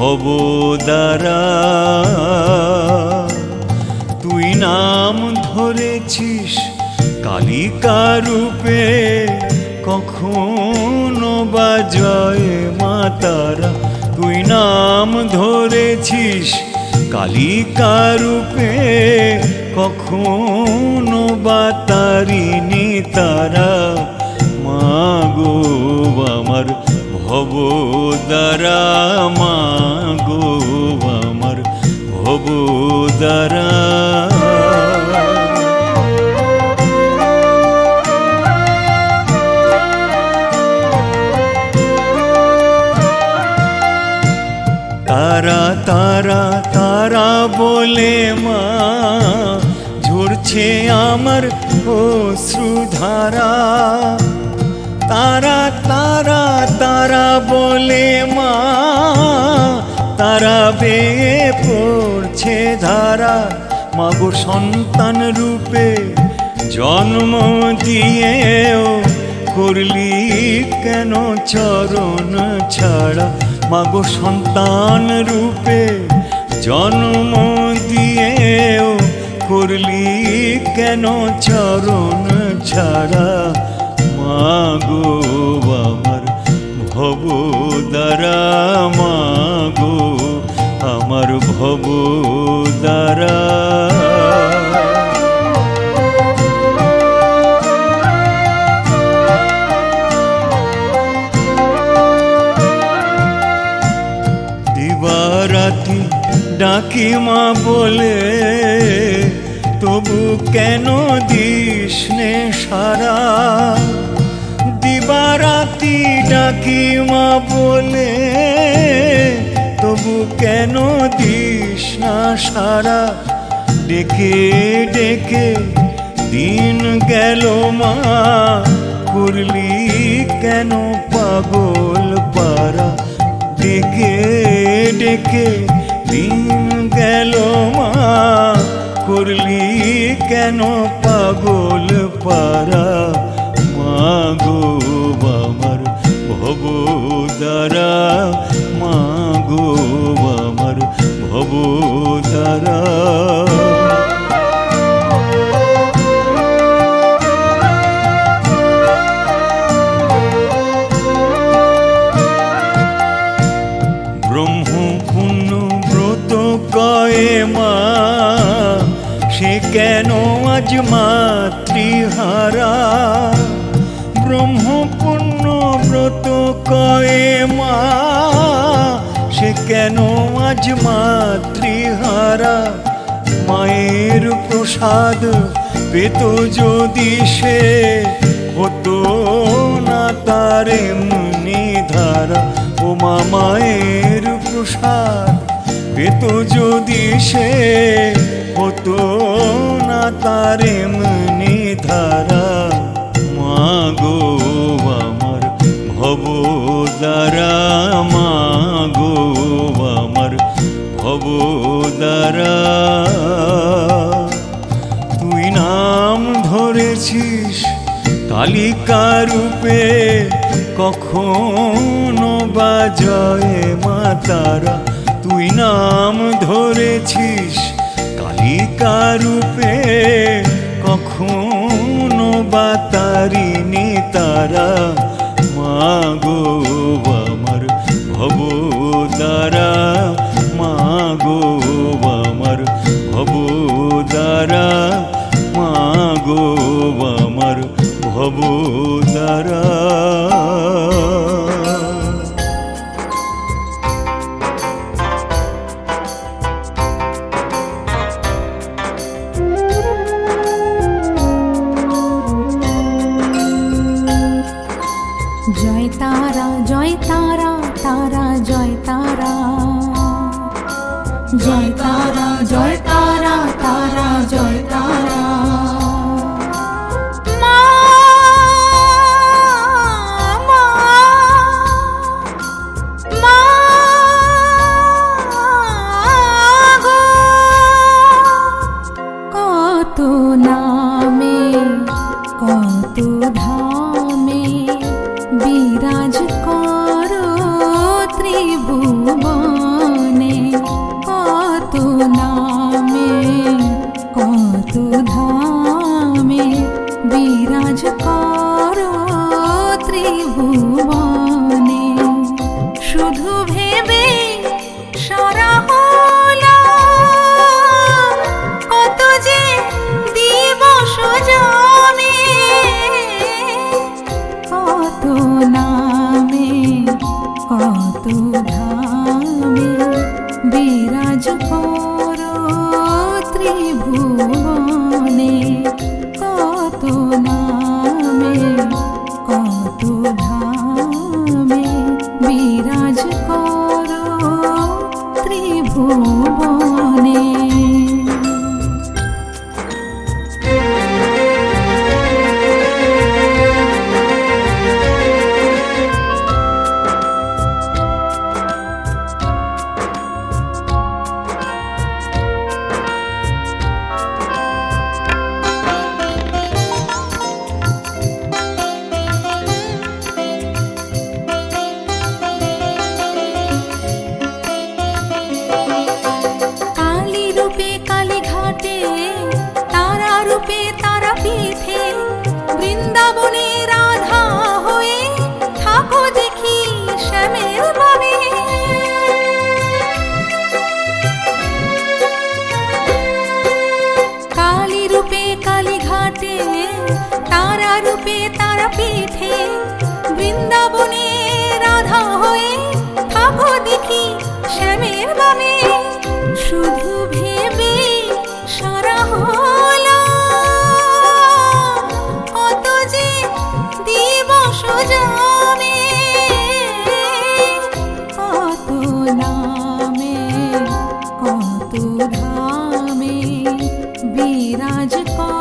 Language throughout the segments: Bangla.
ভব দ্বারা তুই নাম ধরেছিস কালিকা রূপে, কখনো বা জয় মাতারা তুই নাম ধরেছিস কালিকা রূপে, কখনো বা তারিণী তারা। মাগো আমার ভব দ্বারা মাগো দ্বারা। তারা তারা তারা বলে মা ঝরছে আমার অশ্রুধারা তারা তারা তারা বলে মা তারা বেয়ে পড়ছে ধারা। মাগো সন্তান রূপে জন্ম দিয়েও করলি কেন চরণ ছাড়া? মাগো সন্তান রূপে জন্ম দিয়েও করলি কেন চরণ ছাড়া? মাগো আমার ভব মাগো দ্বারা। দিবারাতি ডাকি মা বলে তবু কেন দিস সারা? দিবারাতি ডাকি মা বলে তবু কেন দিস না সারা? ডেকে ডেকে দিন গেল মা। করলি কেন পাগল পারা ডেকে ডেকে দিন গেল মা। করলি কেন পাগল পারা মা গো আমার ভব দ্বারা ব্রহ্ম ব্রত কয়ে মা সে কেন আজ মাতৃহারা? ব্রহ্ম পুণ্য ব্রত কয়ে আজ মাতৃহারা, মায়ের প্রসাদ পেত যদি সে হতো না তার এমনি ধারা। ও মা, মায়ের প্রসাদ পেত যদি সে হতো না তার এমনি দ্বারা। তুই নাম ধরেছিস কালিকা রূপে, কখনো জয় মাতারা। তুই নাম ধরেছিস কালিকা রূপে, কখনো বা তারিণী তারা মাগো আমার ভব দ্বারা মাগো ভব দ্বারা মাগো আমার ভব দ্বারা। জয় তারা জয় তারা জয় তারা। কত নামে কত ধামে বিরাজ করো ত্রিভুবনে। কত নামে কত ধামে বিরাজ করো ত্রিভুবনে। বাবে শুধু ভেবে সারা হলো। কত যে দিবস যাবে, কত নামে, কত ধামে বিরাজ করো।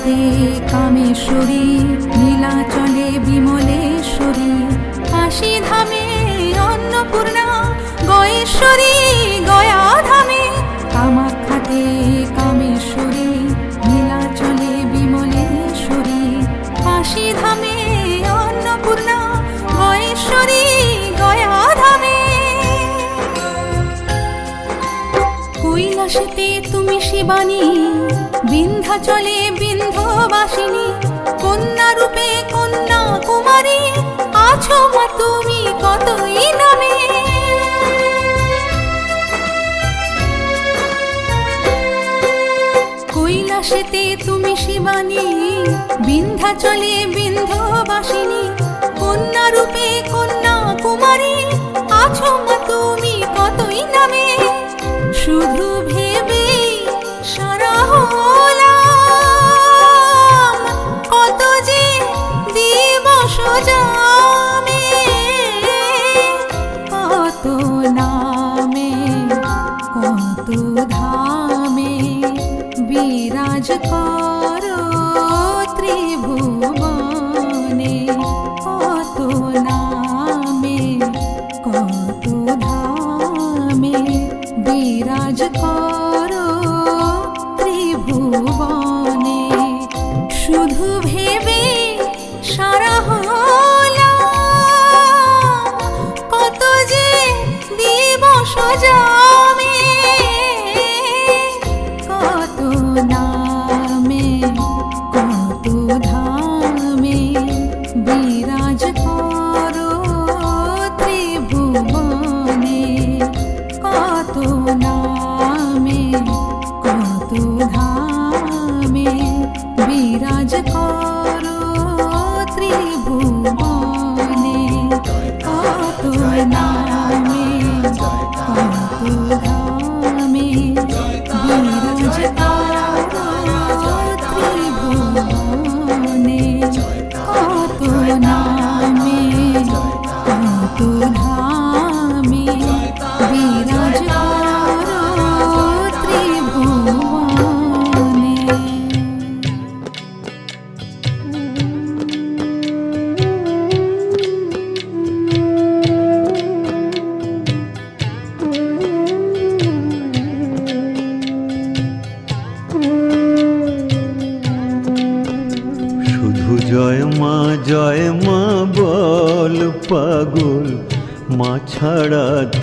কামাখ্যাতে কামেশ্বরী নীলাচলে বিমলেশ্বরী কাশী ধামে অন্নপূর্ণা গয়েশ্বরী গয়া ধামে। কামাখ্যাতে কামেশ্বরী নীলাচলে বিমলেশ্বরী কাশী ধামে অন্নপূর্ণা গয়েশ্বরী গয়া ধামে। কৈলাসেতে তুমি শিবানী, বিন্ধ্যাচলে বিন্ধ্যবাসিনী কন্যা রূপে কন্যা কুমারী, আছো তুমি কতই নামে। কৈলাসেতে তুমি শিবানী, বিন্ধ্যাচলে বিন্ধ্যবাসিনী। কন্যা রূপে কন্যা কুমারী, আছো তুমি কতই নামে। শুধু দিবস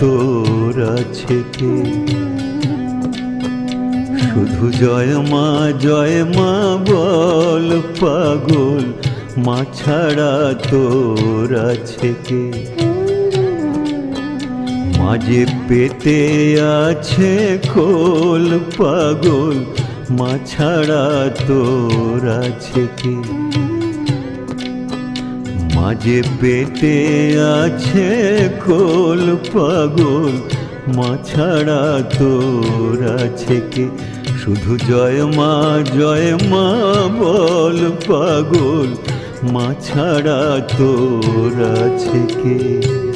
তোর আছে কে? শুধু জয় মা জয় মা বল, পাগল মা ছাড়া তোর আছে কে? মাঝে পেতে আছে কোল পাগল মা ছাড়া তোর আছে কে? মাঝে পেটে আছে কোল পাগল। মা ছাড়া তোর আছে কে? শুধু জয় মা জয় মা বল পাগল। মা ছাড়া তোর আছে কে?